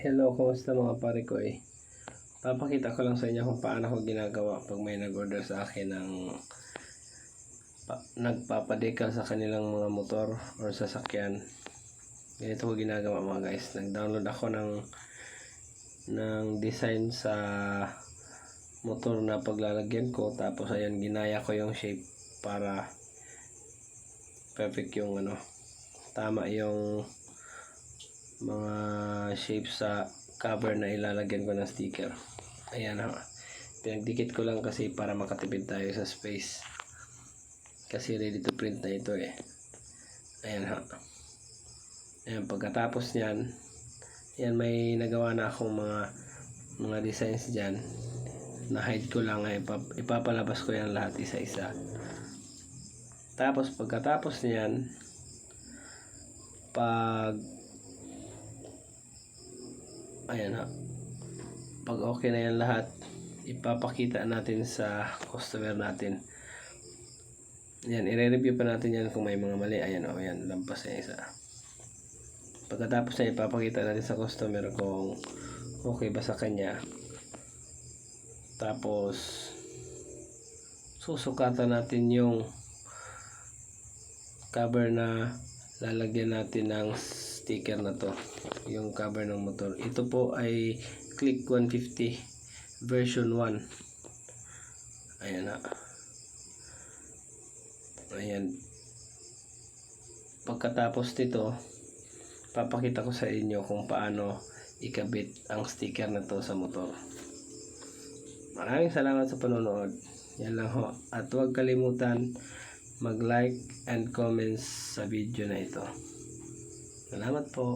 Hello, kumusta mga pare ko eh. Papakita ko lang sa inyo kung paano ko ginagawa pag may nag-order sa akin ng pa, nagpapadekal sa kanilang mga motor or sasakyan. Ganito ko ginagawa mga guys. Nag-download ako ng ng design sa motor na paglalagyan ko tapos ayan ginaya ko yung shape para perfect yung ano tama yung mga shape sa cover na ilalagyan ko ng sticker. Ayan ha. Pinagdikit ko lang kasi para makatipid tayo sa space. Kasi ready to print na ito eh. Ayan ha. Ayan, pagkatapos niyan, ayan may nagawa na akong mga mga designs dyan. Na-hide ko lang ay ipap- ipapalabas ko yan lahat isa-isa. Tapos pagkatapos niyan, pag ayan ha. Pag okay na yan lahat ipapakita natin sa customer natin. Yan i-review pa natin yan kung may mga mali. Ayan o ayan lampas na isa. Pagkatapos na ipapakita natin sa customer kung okay ba sa kanya. Tapos susukatan natin yung cover na lalagyan natin ng sticker na to yung cover ng motor. Ito po ay click 150 version 1 ayan na. Ayan. Pagkatapos nito papakita ko sa inyo kung paano ikabit ang sticker na to sa motor. Maraming salamat sa panonood. Yan lang ho. At huwag kalimutan mag-like and comments sa video na ito salamat po